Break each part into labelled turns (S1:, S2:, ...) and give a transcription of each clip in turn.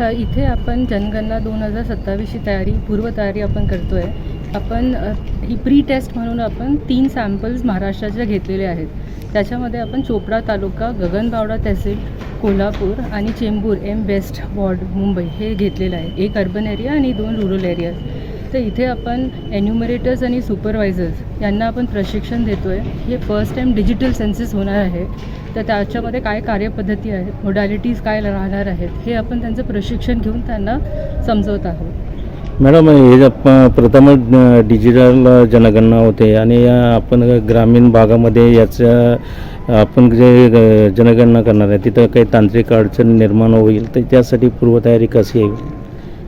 S1: इथे आपण जनगणना दोन हजार सत्तावीसची तयारी पूर्वतयारी आपण करतो आहे आपण ही प्री टेस्ट म्हणून आपण तीन सॅम्पल्स महाराष्ट्राचे घेतलेले आहेत. त्याच्यामध्ये आपण चोपडा तालुका गगनबावडा तहसील कोल्हापूर आणि Chembur M west ward Mumbai हे घेतलेलं आहे. एक अर्बन एरिया आणि दोन रुरल एरियाज तर इथे आपण एन्युमरेटर्स आणि सुपरवायझर्स यांना आपण प्रशिक्षण देतो आहे हे फर्स्ट टाईम डिजिटल सेन्सेस होणार आहे. तर त्याच्यामध्ये काय कार्यपद्धती आहेत मोडॅलिटीज काय राहणार आहेत? हे आपण त्यांचं प्रशिक्षण घेऊन त्यांना समजवत आहोत.
S2: मॅडम हे प्रथमच डिजिटल जनगणना होते आणि आपण ग्रामीण भागामध्ये याचं आपण जे जनगणना करणार आहे तिथं काही तांत्रिक अडचण निर्माण होईल तर त्यासाठी पूर्वतयारी कशी येईल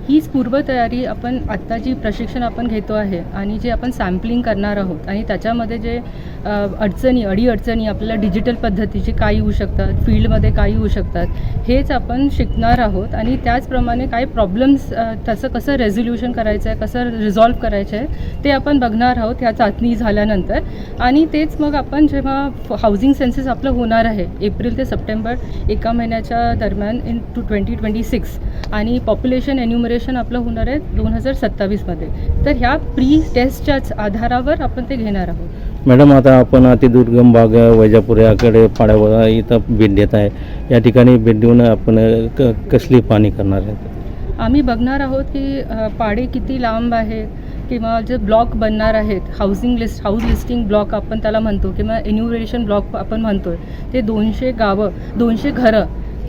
S1: हीच पूर्वतयारी आपण आत्ता जी प्रशिक्षण आपण घेतो आहे आणि जे आपण सॅम्पलिंग करणार आहोत आणि त्याच्यामध्ये जे अडचणी अडीअडचणी आपल्याला डिजिटल पद्धतीची काय येऊ शकतात फील्डमध्ये काय येऊ शकतात हेच आपण शिकणार आहोत आणि त्याचप्रमाणे काय प्रॉब्लेम्स त्याचं कसं रेझोल्युशन करायचं आहे कसं रिझॉल्व करायचं आहे ते आपण बघणार आहोत ह्या चाचणी झाल्यानंतर. आणि तेच मग आपण जेव्हा हाऊसिंग सेन्सेस आपलं होणार आहे एप्रिल ते सप्टेंबर एका महिन्याच्या दरम्यान in two twenty twenty six आणि पॉप्युलेशन एन्युमरेशन आपलं होणार आहे दोन हजार सत्तावीसमध्ये. तर ह्या प्री टेस्टच्याच आधारावर आपण ते घेणार आहोत.
S2: मॅडम आता आपण अतिदुर्गम भाग वैजापूर याकडे पाड्यावर इथं भेट देत आहे. या ठिकाणी भेट देऊन आपण क कसली पाणी करणार आहे
S1: आम्ही बघणार आहोत की पाडे किती लांब आहेत किंवा जे ब्लॉक बनणार आहेत housing list house listing block आपण त्याला म्हणतो किंवा एन्युमरेशन ब्लॉक आपण म्हणतो आहे ते दोनशे गावं दोनशे घरं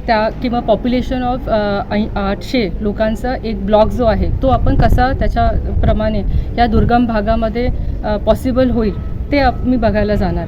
S1: त्या किंवा पॉप्युलेशन ऑफ आठशे लोकांचा एक ब्लॉक जो आहे तो आपण कसा त्याच्याप्रमाणे या दुर्गम भागामध्ये पॉसिबल होईल ते आप मी बघायला जाणार आहे.